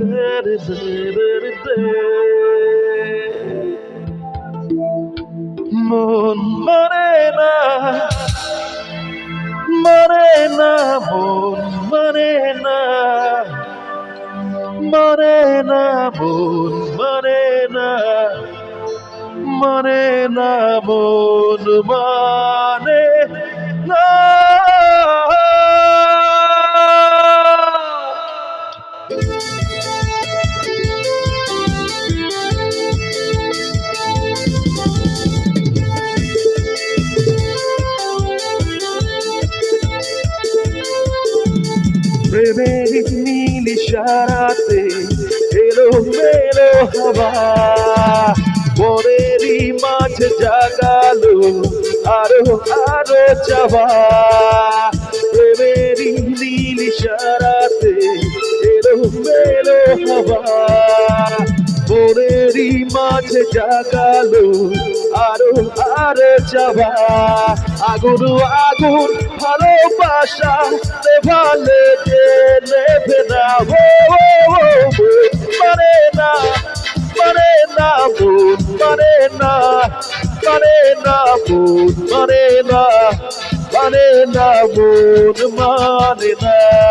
তেরে তেরে তে মন মানে না মানে না মন মানে না মানে না মন প্রেমের নীল ইশারাতে এলো, মেলো হাওয়া। মনেরই মাঝে জাগালো, আরও আরও চাওয়া। প্রেমেরই নীল ইশারাতে এলো, মেলো হাওয়া। মনেরই মাঝে জাগালো আরও চাওয়া আগুন আগুন, ভালোবাসা নেভে না ও মানে না মানে না বোন মানে না, পারে না বোন মানে না, পারে না বোন মানে না।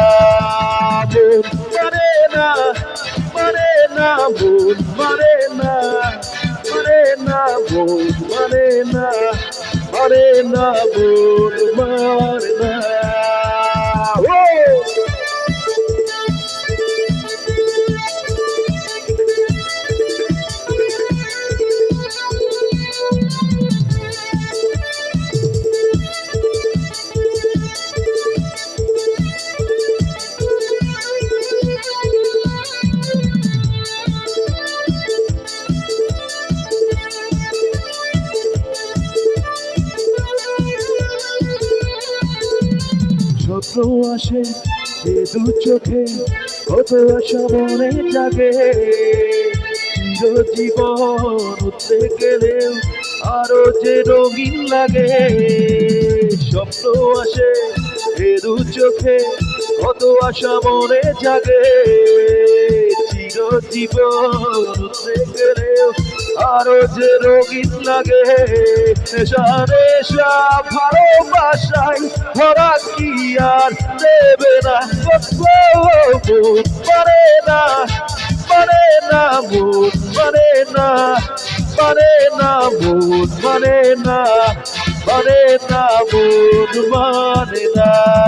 না বোন আসে এ দু চোখে, কত আশা মনে জাগে। জীবন উঠতে গেলেও আরও যে রঙিন লাগে। স্বপ্ন আসে এ দু চোখে, কত আশা মনে জাগে। উঠতে আরও যে রঙিন লাগে নেশা ভালোবাসাই ভরা কি আর দেবে না? পারে না পারে না, মন পারে না পারে না, মন মানে না পারে না, মন মানে না।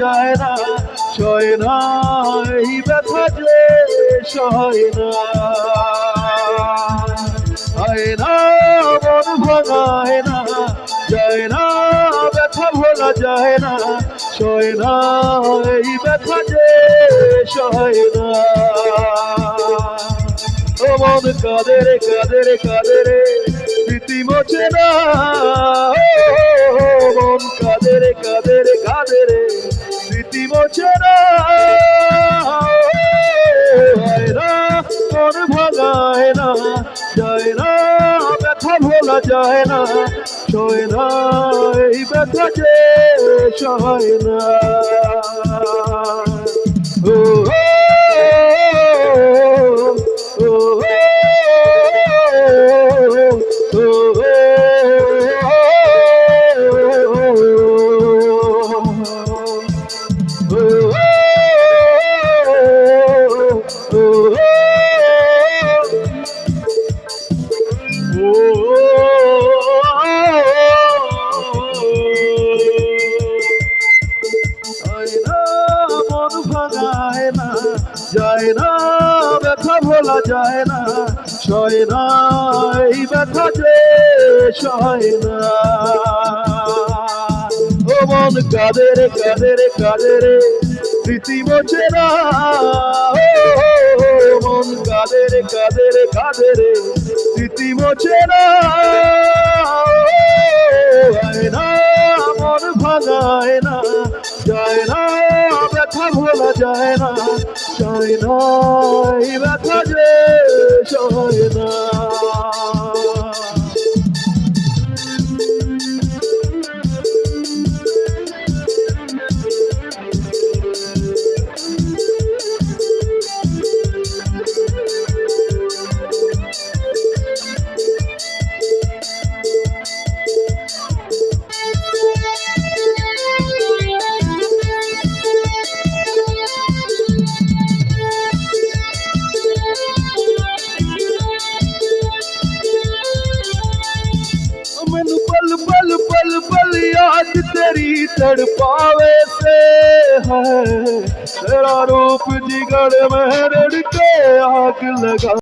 যায় না, সয় না এই ব্যথা যে সয় না। আয়না মন ভাঙায় না, যায় না, ব্যথা ভোলা যায় না, সয় না এই ব্যথা যে সয় না। মন কাদের কাদের কাদের স্মৃতি মোছে না। যায় না ব্যথা ভোলা যায় না। সয় না এই ব্যথা যে সয় না। মন ভাঙায় না যায় না ব্যথা ভোলা যায় না। সয় এই ব্যথা যে সয় কাদের কাদের কাদের ও মন কাদের কাদের কাদের? স্মৃতি মোছে না মন ভাঙায় না যায় না ব্যথা ভোলা যায় না যায় না ব্যথা যে সয় না ਮੈਨੂੰ ਪਲ ਪਲ ਪਲ ਪਲ ਯਾਦ ਤੇਰੀ ਤੜਪਾਵੇ ਸੇ ਹੈ। ਤੇਰਾ ਰੂਪ ਜਿਗੜ ਮਹਿ ਰੜ ਕੇ ਆਗ ਲਗਾ